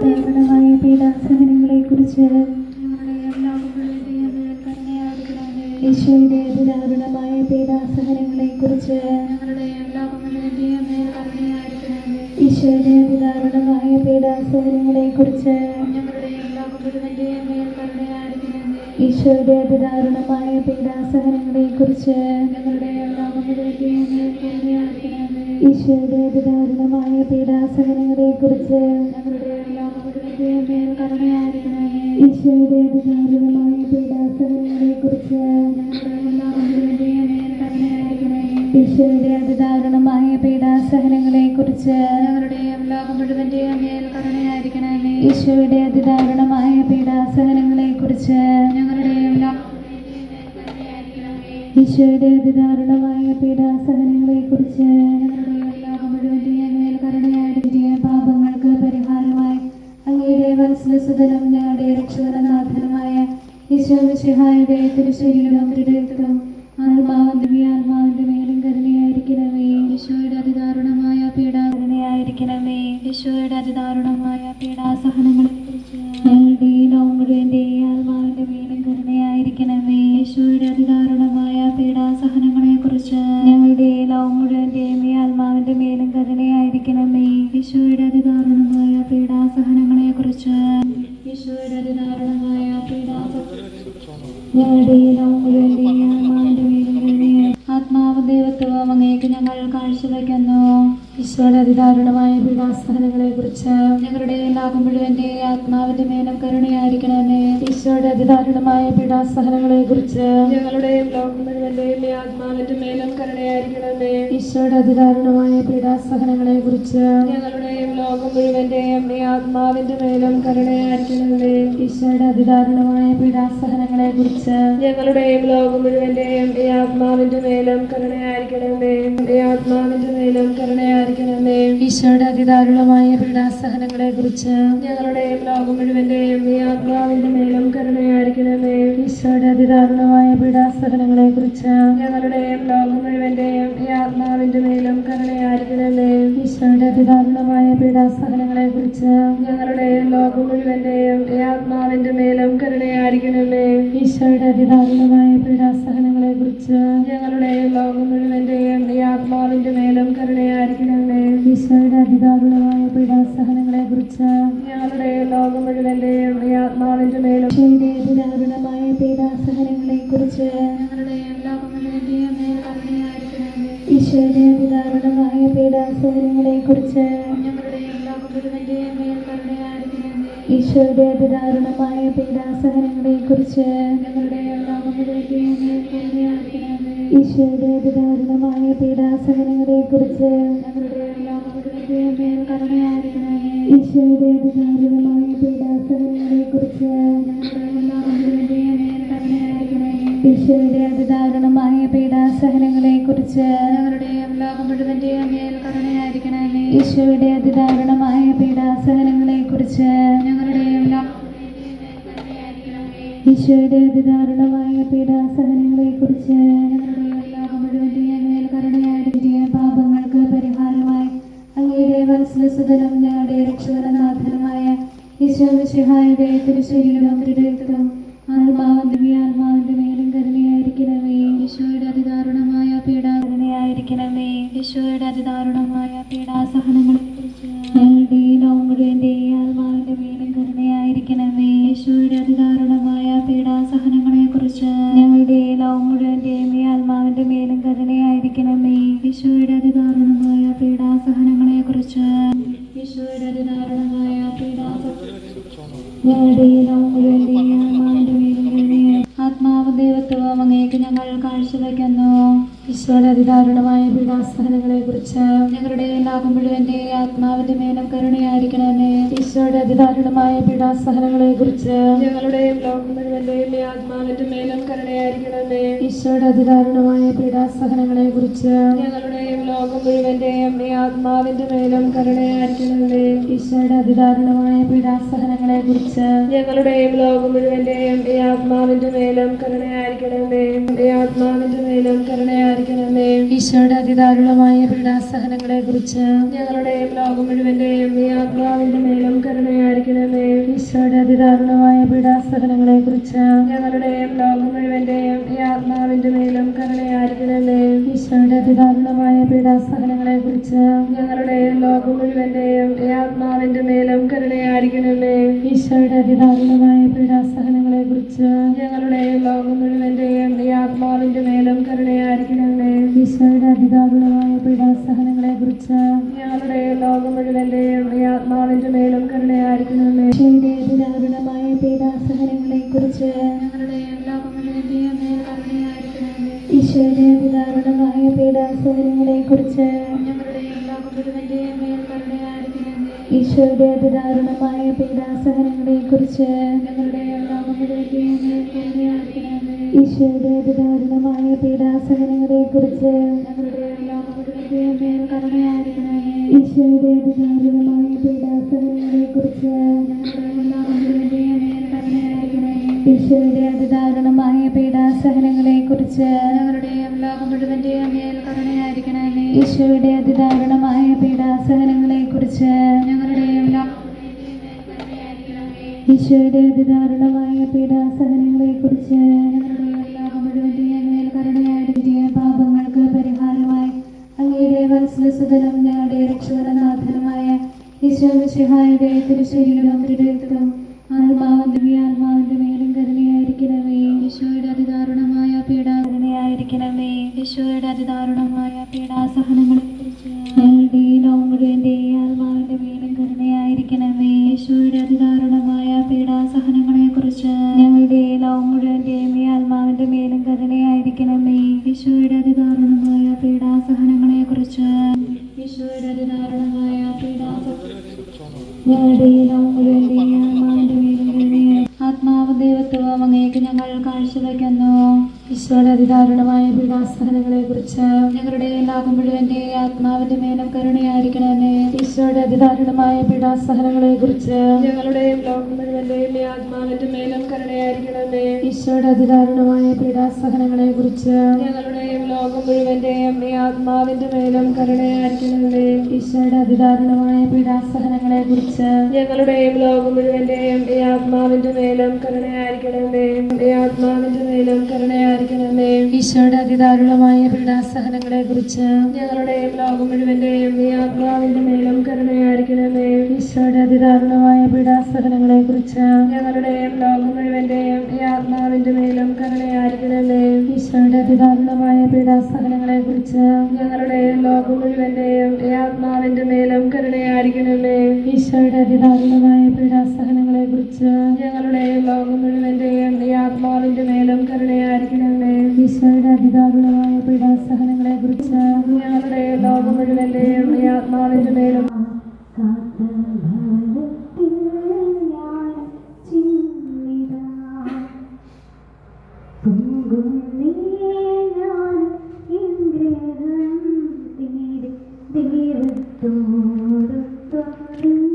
ദാരുണമായ പീഡാസഹനങ്ങളെ കുറിച്ച് ഈശോയുടെ അതിദാരുണമായ പീഡാസഹനങ്ങളെ കുറിച്ച് ഈശോയുടെ അതിദാരുണമായ പീഡാസഹനങ്ങളെ കുറിച്ച് ഈശോയുടെ അതിദാരുണമായ പീഡാസഹനങ്ങളെ കുറിച്ച് ഈശോയുടെ അതിദാരുണമായ പീഡാസഹനങ്ങളെ കുറിച്ച് ഈശോയുടെ അതിദാരുണമായ കുറിച്ച് പീഡാസഹനങ്ങളെ കുറിച്ച് ഈശോയുടെ കുറിച്ച് ഈശോയുടെ അതിദാരുണമായ വത്സലസുതനും ഞങ്ങളുടെ അതിദാരുണമായ അതിദാരുണമായ ഞങ്ങളുടെ ലോകം മുഴുവന്റെ ആത്മാവിന്റെ മേലും കരുണയായിരിക്കണമേ. ഈശോയുടെ അതിദാരുണമായ പീഡാസഹനങ്ങളെ കുറിച്ച് Shalom. ഈശോയുടെ അതിദാരുണമായ പീഡാസഹനങ്ങളെ കുറിച്ച് ഞങ്ങളുടെ ലോകം മുഴുവന്റെ ആത്മാവിന്റെ മേലും കരുണയായിരിക്കണമേ. ഈശോയുടെ അതിദാരുണമായ പീഡാസഹനങ്ങളെ കുറിച്ച് ഞങ്ങളുടെ ലോകം മുഴുവന്റെയും ഈ ആത്മാവിന്റെ മേലും കരുണയായിരിക്കണമേ. ഈശോയുടെ അതിദാരുണമായ പീഡാസഹനങ്ങളെ കുറിച്ച് ഞങ്ങളുടെ ലോകം മുഴുവന്റെയും ഈ ആത്മാവിന്റെ മേലും കരുണയായിരിക്കണമേ. ഈശോയുടെ അതിദാരുണമായ പീഡാസഹനങ്ങളെ കുറിച്ച് ഞങ്ങളുടെ ലോകം മുഴുവന്റെയും ഈ ആത്മാവിന്റെ മേലും കരുണയായിരിക്കണമേ. ആത്മാവിന്റെ മേലും കരുണയായിരിക്കണമേ ഈശോയുടെ അതിദാരുണമായ പീഡാസഹനങ്ങളെ കുറിച്ച് ഞങ്ങളുടെയും ലോകം മുഴുവന്റെയും ഈ ആത്മാവിന്റെ മേലും കരുണയായിരിക്കണമേ ഈശോയുടെ അതിദാരുണമായ പീഡാസഹനങ്ങളെ കുറിച്ച് ഞങ്ങളുടെയും ലോകം മുഴുവന്റെയും ഈ ആത്മാവിന്റെ മേലും കരുണയായിരിക്കണമേ ഈശോയുടെ അതിദാരുണമായ പീഡാസഹനങ്ങളെ കുറിച്ച് ഞങ്ങളുടെയും ലോകം മുഴുവന്റെയും ഈ ആത്മാവിന്റെ മേലും കരുണയായിരിക്കണമേ ഈശോയുടെ അതിദാരുണമായ പീഡാസഹനങ്ങളെ കുറിച്ച് ഞങ്ങളുടെയും ലോകം മുഴുവന്റെയും ഈ ആത്മാവിന്റെ മേലും കരുണയായിരിക്കണമേ ഈശോയുടെ അതിദാരുണമായ പീഡാസഹനങ്ങളെ കുറിച്ച് ഞങ്ങളുടെ ലോകം മുഴുവന്റെയും ഈ ആത്മാവിന്റെ മേലും ഈശോയുടെ അതിദാരുണമായ പീഡാസഹനങ്ങളെ കുറിച്ച് ലോകം മുഴുവന്റെയും കരുണയായിരിക്കണമേ ഈശോയുടെ അതിദാരുണമായ പീഡാസഹനങ്ങളെ കുറിച്ച് ഞങ്ങളുടെ ലോകം മുഴുവന്റെയും ഈശോയുടെ അതിദാരുണമായ പീഡാസഹനങ്ങളെ കുറിച്ച് ഞങ്ങളുടെ ലോകം മുഴുവന്റെയും ഈശോയുടെ അതിദാരുണമായ പീഡാസഹനങ്ങളെ കുറിച്ച് ഈശോയുടെ അതിദാരുണമായ പീഡാസഹനങ്ങളെ കുറിച്ച് ഈശോയുടെ അതിദാരുണമായ പീഡാസഹനങ്ങളെ കുറിച്ച് ഈശോയുടെ അതിദാരുണമായ പീഡാസഹനങ്ങളെ കുറിച്ച് ഈശോയുടെ അതിദാരുണമായ പീഡാസഹനങ്ങളെ കുറിച്ച് വത്സലസുതനും ഞങ്ങളുടെ രക്ഷകരനാഥനമായ ഈശോ മിശിഹായുടെ തിരുശരീരം ആത്മാവിന്റെ ആത്മാവിന്റെ ഈശോയുടെ അതിദാരുണമായ പീഡാസഹനങ്ങളെ കുറിച്ച് ഞങ്ങളുടെ ലോകം മുഴുവന്റെ ആത്മാവിന്റെ മേലും കരുണയായിരിക്കണമേ. ഈശോയുടെ അതിദാരുണമായ പീഡാസഹനങ്ങളെ കുറിച്ച് ഞങ്ങളുടെ ലോകം മുഴുവന്റെ ഈ ആത്മാവിന്റെ മേലും കരുണയായിരിക്കണമേ. ഈശോയുടെ അതിദാരുണമായ പീഡാസഹനങ്ങളെ കുറിച്ച് ഞങ്ങളുടെ ലോകം മുഴുവന്റെ ഈ ആത്മാവിന്റെ മേലും കരുണയായിരിക്കണമേ. ഈശോയുടെ അതിദാരുണമായ പീഡാസഹനങ്ങളെ കുറിച്ച് ഞങ്ങളുടെ ലോകം മുഴുവന്റെ ഈ ആത്മാവിന്റെ മേലും കരുണയായിരിക്കണമേ. ആത്മാവിന്റെ ആത്മാവിന്റെ മേലും കരുണയായിരിക്കണമേ ഈശോയുടെ അതിദാരുണമായ പീഡാസഹനങ്ങളെ കുറിച്ച് ഞങ്ങളുടെയും ലോകം മുഴുവന്റെയും ഈ ആത്മാവിന്റെ മേലും കരുണയായിരിക്കണമേ ഈശോയുടെ അതിദാരുണമായ പീഡാസഹനങ്ങളെ കുറിച്ച് ഞങ്ങളുടെയും ലോകം മുഴുവന്റെയും ഈ ആത്മാവിന്റെ മേലും കരുണയായിരിക്കണമേ ഈശോയുടെ അതിദാരുണമായ പീഡാസഹനങ്ങളെ കുറിച്ച് ഞങ്ങളുടെയും ലോകം മുഴുവന്റെയും ഈ ആത്മാവിന്റെ മേലും കരുണയായിരിക്കണമേ ഈശോയുടെ അതിദാരുണമായ പീഡാസഹനങ്ങളെ കുറിച്ച് ഞങ്ങളുടെയും ലോകം മുഴുവന്റെയും ഈ ആത്മാവിന്റെ മേലും കരുണയായിരിക്കണമേ ഈശോയുടെ അതിദാരുണമായ പീഡാസഹനങ്ങളെ കുറിച്ച് ഞങ്ങളുടെ ലോകം മുഴുവന്റെയും ഈ ആത്മാവിന്റെ മേലും കരുണയായിരിക്കണമേ. ഈശോയുടെ അതിദാരുണമായ പീഡാസഹനങ്ങളെ കുറിച്ച് ഞങ്ങളുടെയും ലോകം മുഴുവന്റെയും മേൽ കരുണയായിരിക്കണമേ. ഈശോയുടെ അതിദാരുണമായ പീഡാസഹനങ്ങളെ കുറിച്ച് ഞങ്ങളുടെയും ലോകം മുഴുവന്റെയും മേൽ കരുണയായിരിക്കണമേ. ഈശോയുടെ അതിദാരുണമായ പീഡാസഹനങ്ങളെ കുറിച്ച് ഞങ്ങളുടെ ലോകം മുഴുവന്റെയും മേൽ കരുണയായിരിക്കണമേ. ഈശോയുടെ അതിദാരുണമായ പീഡാസഹനങ്ങളെ കുറിച്ച് ഈശോയുടെ അതിദാരുണമായ പീഡാസഹനങ്ങളെ കുറിച്ച് ഈശോയുടെ അതിദാരുണമായ പീഡാസഹനങ്ങളെ കുറിച്ച് ഈശോയുടെ അതിദാരുണമായ പീഡാസഹനങ്ങളെ കുറിച്ച് ഈശോയുടെ അതിദാരുണമായ പീഡാസഹനങ്ങളെ കുറിച്ച് ഞങ്ങളുടെയും പാപങ്ങൾക്ക് പരിഹാരമായി അങ്ങയുടെ വത്സലസുതനും ഞങ്ങളുടെ രക്ഷകനാഥനുമായ ഈശോ വിശിഹായുടെ തിരുശരീരം തിരുരക്തം ആത്മാവിന്റെ ആത്മാവിന്റെ മേലും കരുണയായിരിക്കണമേ ഈശോയുടെ അതിദാരുണമായ പീഡാ കരുണയായിരിക്കണമേ ഈശോയുടെ അതിദാരുണമായ പീഡാസഹനങ്ങളെ കുറിച്ച് ഞങ്ങളുടെ ഈ ലോകം ആത്മാവിന്റെ മേലും കരുണയായിരിക്കണമേ ഈശോയുടെ അതിദാരുണമായ ganong ഈശോയുടെ അതിദാരുണമായ പീഡാസഹനങ്ങളെ കുറിച്ച് ഞങ്ങളുടെ ലോകം മുഴുവന്റെ ആത്മാവിന്റെ മേലും കരുണയായിരിക്കണമേ. ഈശോയുടെ അതിദാരുണമായ പീഡാസഹനങ്ങളെ കുറിച്ച് ഞങ്ങളുടെ ലോകം മുഴുവന്റെ ഈ ആത്മാവിന്റെ മേലും കരുണയായിരിക്കണമേ. ഈശോയുടെ അതിദാരുണമായ പീഡാസഹനങ്ങളെ കുറിച്ച് ഞങ്ങളുടെ ലോകം മുഴുവന്റെ ഈ ആത്മാവിന്റെ മേലും കരുണയായിരിക്കണമേ. ഈശോയുടെ അതിദാരുണമായ പീഡാസഹനങ്ങളെ കുറിച്ച് ഞങ്ങളുടെ ലോകം മുഴുവന്റെ ഈ ആത്മാവിന്റെ മേലും കരുണയായിരിക്കണമേ. ഈ ആത്മാവിന്റെ മേലും കരുണയായിരിക്കണമേ ഈശോയുടെ അതിദാരുണമായ പീഡാസഹനങ്ങളെ കുറിച്ച് ഞങ്ങളുടെയും ലോകം മുഴുവന്റെയും ഈ ആത്മാവിന്റെ മേലും കരുണയായിരിക്കണമേ. ഈശോയുടെ അതിദാരുണമായ പീഡാസഹനങ്ങളെ കുറിച്ച് ഞങ്ങളുടെയും ലോകം മുഴുവന്റെയും ഈ ആത്മാവിന്റെ മേലും കരുണയായിരിക്കണമേ. ഈശോയുടെ അതിദാരുണമായ പീഡാസഹനങ്ങളെ കുറിച്ച് ഞങ്ങളുടെയും ലോകം മുഴുവന്റെയും ഈ ആത്മാവിന്റെ മേലും കരുണയായിരിക്കണമേ. ഈശോയുടെ അതിദാരുണമായ പീഡാസഹനങ്ങളെ കുറിച്ച് ഞങ്ങളുടെയും ലോകം മുഴുവന്റെയും ഈ ആത്മാവിന്റെ മേലും കരുണയായിരിക്കണമേ. ഈശോയുടെ അതിദാരുണമായ പീഡാസഹനങ്ങളെ കുറിച്ച് ഞങ്ങളുടെ ലോകം മുഴുവന്റെയും ഈ ആത്മാവിന്റെ മേലും ും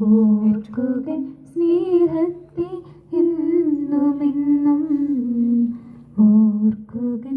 ഓർക്കുകൾ സ്നേഹത്തെ എന്നുമെന്നും ഓർക്കുകൾ